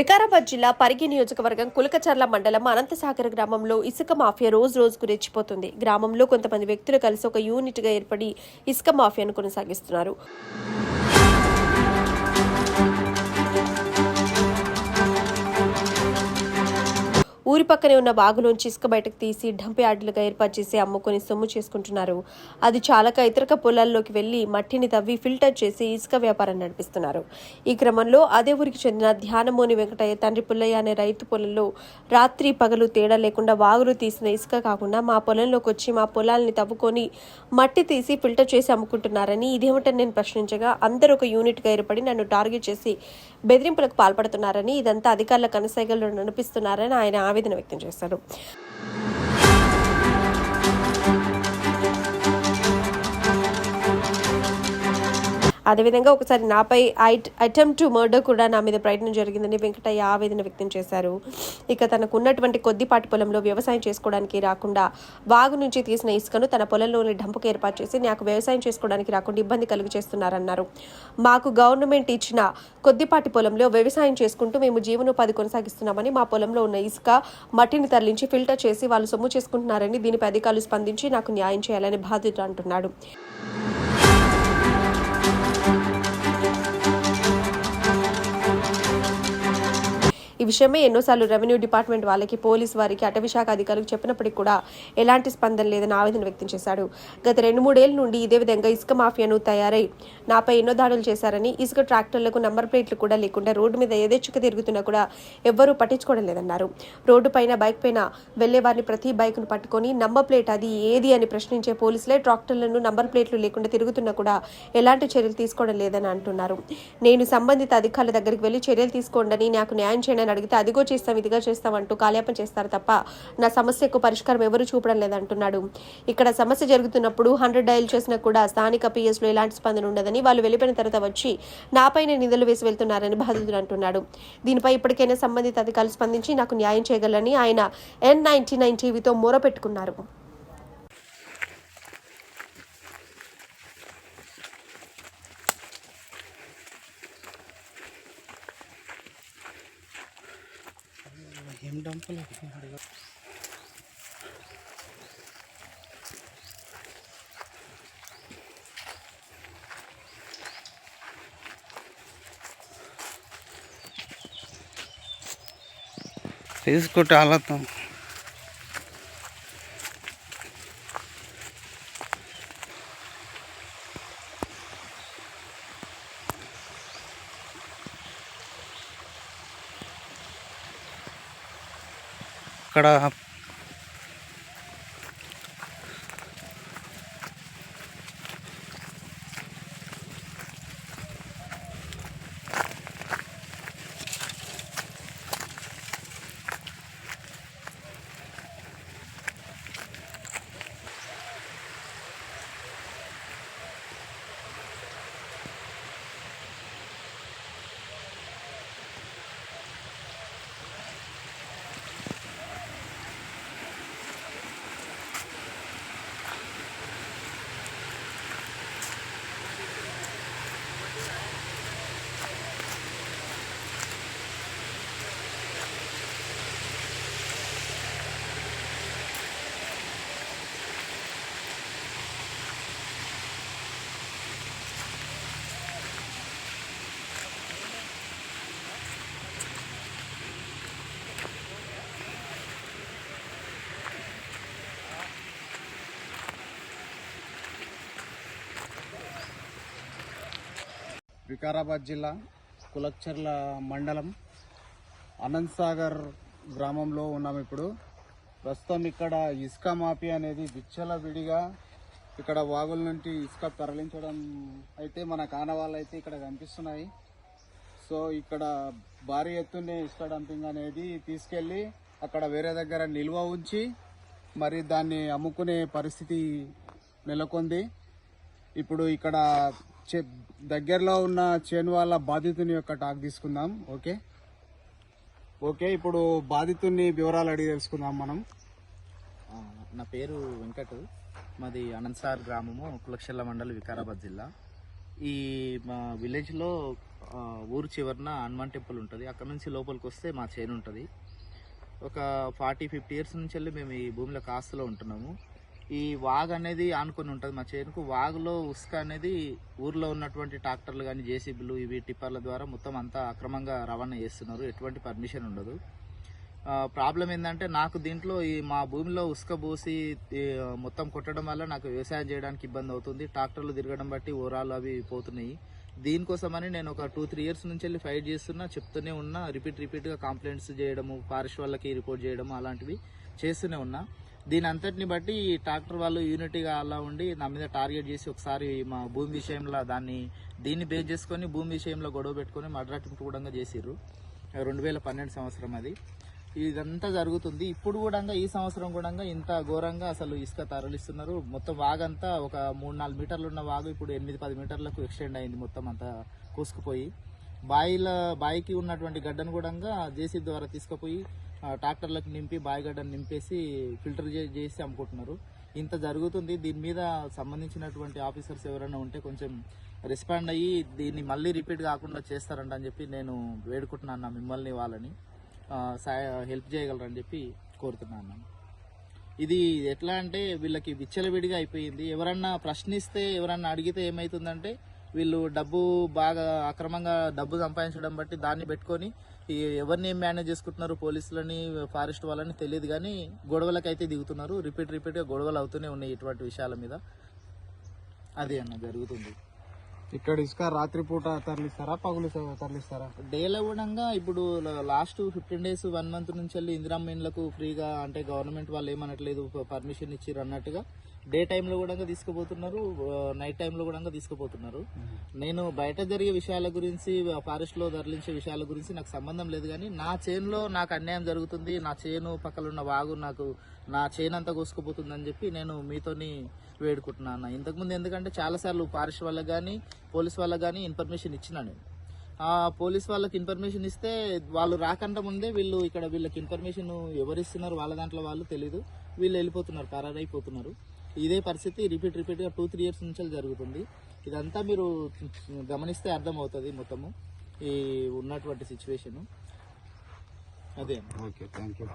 వికారాబాద్ జిల్లా పరిగి నియోజకవర్గం కులకచర్ల మండలం అనంతసాగర్ గ్రామంలో ఇసుక మాఫియా రోజు రోజుకు రెచ్చిపోతుంది. గ్రామంలో కొంతమంది వ్యక్తులు కలిసి ఒక యూనిట్గా ఏర్పడి ఇసుక మాఫియాను కొనసాగిస్తున్నారు. ఊరి పక్కనే ఉన్న బాగులోంచి ఇసుక బయటకు తీసి డంప్ యార్డులుగా ఏర్పాటు చేసి అమ్ముకొని సొమ్ము చేసుకుంటున్నారు. అది చాలక ఇతర పొలాల్లోకి వెళ్ళి మట్టిని తవ్వి ఫిల్టర్ చేసి ఇసుక వ్యాపారం నడిపిస్తున్నారు. ఈ క్రమంలో అదే ఊరికి చెందిన ధ్యానమోని వెంకటయ్య తండ్రి పుల్లయ్య అనే రైతు పొలంలో రాత్రి పగలు తేడా లేకుండా వాగులు తీసిన ఇసుక కాకుండా మా పొలంలోకి వచ్చి మా పొలాల్ని తవ్వుకొని మట్టి తీసి ఫిల్టర్ చేసి అమ్ముకుంటున్నారని ఇదేమిటని నేను ప్రశ్నించగా అందరూ ఒక యూనిట్గా ఏర్పడి నన్ను టార్గెట్ చేసి బెదిరింపులకు పాల్పడుతున్నారని ఇదంతా అధికారుల కనసైగల్లో నడిపిస్తున్నారని ఆయన ఆవేదన వ్యక్తం చేశారు. అదేవిధంగా ఒకసారి నాపై అటెంప్ట్ టు మర్డర్ కూడా నా మీద ప్రయత్నం జరిగిందని వెంకటయ్య ఆవేదన వ్యక్తం చేశారు. ఇక తనకు ఉన్నటువంటి కొద్దిపాటి పొలంలో వ్యవసాయం చేసుకోవడానికి రాకుండా వాగు నుంచి తీసిన ఇసుకను తన పొలంలోని డంపుకు ఏర్పాటు చేసి నాకు వ్యవసాయం చేసుకోవడానికి రాకుండా ఇబ్బంది కలుగు చేస్తున్నారన్నారు. మాకు గవర్నమెంట్ ఇచ్చిన కొద్దిపాటి పొలంలో వ్యవసాయం చేసుకుంటూ మేము జీవనోపాధి కొనసాగిస్తున్నామని మా పొలంలో ఉన్న ఇసుక మట్టిని తరలించి ఫిల్టర్ చేసి వాళ్ళు సొమ్ము చేసుకుంటున్నారని దీనిపై అధికారులు స్పందించి నాకు న్యాయం చేయాలని బాధ్యత అంటున్నాడు. ఈ విషయమే ఎన్నోసార్లు రెవెన్యూ డిపార్ట్మెంట్ వాళ్ళకి పోలీస్ వారికి అటవీ శాఖ అధికారులకు చెప్పినప్పటికీ కూడా ఎలాంటి స్పందన లేదని ఆవేదన వ్యక్తం చేశాడు. గత రెండు మూడేళ్ళ నుండి ఇదే విధంగా ఇసుక మాఫియాను తయారై నాపై ఎన్నో దాడులు చేశారని ఇసుక ట్రాక్టర్లకు నంబర్ ప్లేట్లు కూడా లేకుండా రోడ్డు మీద ఏదేచ్చుక తిరుగుతున్నా కూడా ఎవ్వరూ పట్టించుకోవడం లేదన్నారు. రోడ్డు పైన బైక్ పైన వెళ్ళే వారిని ప్రతి బైక్ను పట్టుకొని నంబర్ ప్లేట్ అది ఏది అని ప్రశ్నించే పోలీసులే ట్రాక్టర్లను నంబర్ ప్లేట్లు లేకుండా తిరుగుతున్నా కూడా ఎలాంటి చర్యలు తీసుకోవడం లేదని అంటున్నారు. నేను సంబంధిత అధికారుల దగ్గరికి వెళ్ళి చర్యలు తీసుకోండి నాకు న్యాయం చేయండి అని అడిగితే అదిగో చేస్తాం ఇదిగా చేస్తాం అంటూ కాలయాపన చేస్తారు తప్ప నా సమస్యకు పరిష్కారం ఎవరు చూపడం లేదంటున్నాడు. ఇక్కడ సమస్య జరుగుతున్నప్పుడు హండ్రెడ్ డయల్ చేసినా కూడా స్థానిక పిఎస్లో ఎలాంటి స్పందన ఉండదని వాళ్ళు వెళ్ళిపోయిన తర్వాత వచ్చి నాపైన నిధులు వేసి వెళ్తున్నారని బాధితుడు అంటున్నాడు. దీనిపై ఇప్పటికైనా సంబంధిత అధికారులు స్పందించి నాకు న్యాయం చేయగలని ఆయన ఎన్ నైన్టీ నైన్ టీవీతో మొరపెట్టుకున్నారు ఏం డంపులు తీసుకుంటే వాళ్ళతో ఇక్కడ వికారాబాద్ జిల్లా కులక్చర్ల మండలం అనంత్ సాగర్ గ్రామంలో ఉన్నాం ఇప్పుడు. ప్రస్తుతం ఇక్కడ ఇసుక మాఫియా అనేది విచ్చల విడిగా ఇక్కడ వాగుల నుండి ఇసుక తరలించడం అయితే మన కానవాళ్ళు అయితే ఇక్కడ కనిపిస్తున్నాయి. సో ఇక్కడ భారీ ఎత్తునే ఇసుక డంపింగ్ అనేది తీసుకెళ్ళి అక్కడ వేరే దగ్గర నిల్వ ఉంచి మరి దాన్ని అమ్ముకునే పరిస్థితి నెలకొంది. ఇప్పుడు ఇక్కడ దగ్గరలో ఉన్న చేను వాళ్ళ బాధితుని యొక్క టాక్ తీసుకుందాం ఓకే? ఓకే ఇప్పుడు బాధితుని వివరాలు అడిగి తెలుసుకుందాం మనం. నా పేరు వెంకట్ మాది అనంతసార్ గ్రామము కులక్షల్ల మండలి వికారాబాద్ జిల్లా. ఈ మా విలేజ్లో ఊరు చివరన హనుమాన్ టెంపుల్ ఉంటుంది. అక్కడ నుంచి లోపలికి వస్తే మా చేను ఉంటుంది. ఒక ఫార్టీ ఫిఫ్టీ ఇయర్స్ నుంచి వెళ్ళి మేము ఈ భూమిలో కాస్తులో ఉంటున్నాము. ఈ వాగ్ అనేది ఆనుకొని ఉంటుంది. మా చేనుకు వాగులో ఉసుక అనేది ఊర్లో ఉన్నటువంటి ట్రాక్టర్లు కానీ జేసీబీలు ఇవి టిప్పర్ల ద్వారా మొత్తం అంతా అక్రమంగా రవాణా చేస్తున్నారు. ఎటువంటి పర్మిషన్ ఉండదు. ప్రాబ్లం ఏంటంటే నాకు దీంట్లో ఈ మా భూమిలో ఉసుక పోసి మొత్తం కొట్టడం వల్ల నాకు వ్యవసాయం చేయడానికి ఇబ్బంది అవుతుంది. ట్రాక్టర్లు తిరగడం బట్టి ఓరాలు అవి పోతున్నాయి. దీనికోసమని నేను ఒక టూ త్రీ ఇయర్స్ నుంచి వెళ్ళి ఫైట్ చేస్తున్నా చెప్తూనే ఉన్నా రిపీట్ రిపీట్గా కంప్లైంట్స్ చేయడము ఫారెస్ట్ వాళ్ళకి రిపోర్ట్ చేయడము అలాంటివి చేస్తూనే ఉన్నా. దీని అంతటిని బట్టి ఈ ట్రాక్టర్ వాళ్ళు యూనిటీగా అలా ఉండి నా మీద టార్గెట్ చేసి ఒకసారి మా భూమి విషయంలో దాన్ని దీన్ని బేస్ చేసుకొని భూమి విషయంలో గొడవ పెట్టుకొని మడ్రాటింపు కూడా చేసిర్రు. రెండు వేల పన్నెండు సంవత్సరం అది. ఇదంతా జరుగుతుంది. ఇప్పుడు కూడా ఈ సంవత్సరం కూడా ఇంత ఘోరంగా అసలు ఇసుక తరలిస్తున్నారు. మొత్తం వాగంతా ఒక మూడు నాలుగు మీటర్లు ఉన్న వాగు ఇప్పుడు ఎనిమిది పది మీటర్లకు ఎక్స్టెండ్ అయింది మొత్తం అంతా కోసుకుపోయి. బాయిల బాయికి ఉన్నటువంటి గడ్డను కూడా జేసీ ద్వారా తీసుకుపోయి ట్రాక్టర్లకు నింపి బాయిగడ్డను నింపేసి ఫిల్టర్ చేసి అమ్ముకుంటున్నారు. ఇంత జరుగుతుంది. దీని మీద సంబంధించినటువంటి ఆఫీసర్స్ ఎవరైనా ఉంటే కొంచెం రెస్పాండ్ అయ్యి దీన్ని మళ్ళీ రిపీట్ కాకుండా చేస్తారంట అని చెప్పి నేను వేడుకుంటున్నాను నా మిమ్మల్ని వాళ్ళని. సాయ హెల్ప్ చేయగలరని చెప్పి కోరుతున్నాను ఇది ఎట్లా అంటే వీళ్ళకి విచ్చలవిడిగా అయిపోయింది. ఎవరన్నా ప్రశ్నిస్తే ఎవరన్నా అడిగితే ఏమవుతుందంటే వీళ్ళు డబ్బు బాగా అక్రమంగా డబ్బు సంపాదించడం బట్టి దాన్ని పెట్టుకొని ఎవరిని ఏం మేనేజ్ చేసుకుంటున్నారు పోలీసులని ఫారెస్ట్ వాళ్ళని తెలియదు కానీ గొడవలకైతే దిగుతున్నారు. రిపీట్ రిపీట్గా గొడవలు అవుతూనే ఉన్నాయి ఇటువంటి విషయాల మీద. అదే అన్న జరుగుతుంది. ఇక్కడ ఇసుక రాత్రిపూట తరలిస్తారా పగులు తరలిస్తారా? డేలో కూడా ఇప్పుడు last fifteen days one month నుంచి వెళ్ళి ఇందిరా ఇండ్లకు ఫ్రీగా అంటే గవర్నమెంట్ వాళ్ళు ఏమనట్లేదు పర్మిషన్ ఇచ్చిర్రు అన్నట్టుగా డే టైంలో కూడా తీసుకుపోతున్నారు నైట్ టైంలో కూడా తీసుకుపోతున్నారు. నేను బయట జరిగే విషయాల గురించి ఫారెస్ట్లో తరలించే విషయాల గురించి నాకు సంబంధం లేదు కానీ నా చేనులో నాకు అన్యాయం జరుగుతుంది నా చేను పక్కలున్న వాగు నాకు నా చేను అంతా కోసుకుపోతుందని చెప్పి నేను మీతోని వేడుకుంటున్నాను. ఇంతకుముందు ఎందుకంటే చాలాసార్లు పారిష్ వాళ్ళకి కానీ పోలీస్ వాళ్ళకి కానీ ఇన్ఫర్మేషన్ ఇచ్చినా నేను. ఆ పోలీస్ వాళ్ళకి ఇన్ఫర్మేషన్ ఇస్తే వాళ్ళు రాకుండా ముందే వీళ్ళు ఇక్కడ వీళ్ళకి ఇన్ఫర్మేషన్ ఎవరు ఇస్తున్నారు వాళ్ళ దాంట్లో వాళ్ళు తెలీదు. వీళ్ళు వెళ్ళిపోతున్నారు పరారైపోతున్నారు ఇదే పరిస్థితి రిపీట్ రిపీట్గా టూ త్రీ ఇయర్స్ నుంచి జరుగుతుంది. ఇదంతా మీరు గమనిస్తే అర్థమవుతుంది మొత్తము ఈ ఉన్నటువంటి సిచ్యువేషను. అదే. Okay thank you